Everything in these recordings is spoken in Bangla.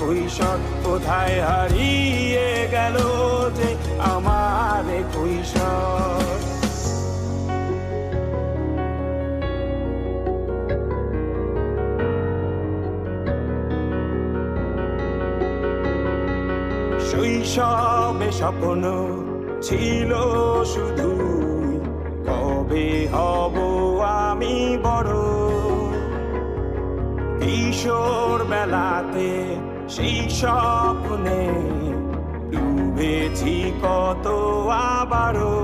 কৈশোর কোথায় হারিয়ে গেল যে আমারে কৈশোর শৈশবে স্বপ্ন ছিল শুধু, কবে হব আমি বড়? কিশোর বেলাতে সেই স্বপ্নে ডুবেছি কত আবারও।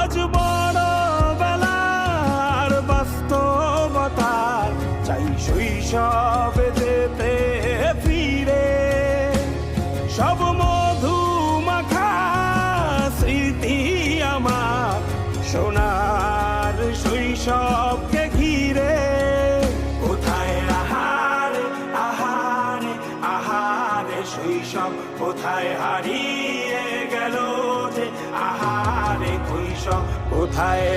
আজ বড় বেলার বাস্তবতার চাই শৈশবে কোথায় হারিয়ে গেল যে? আহারে কৈশব কোথায়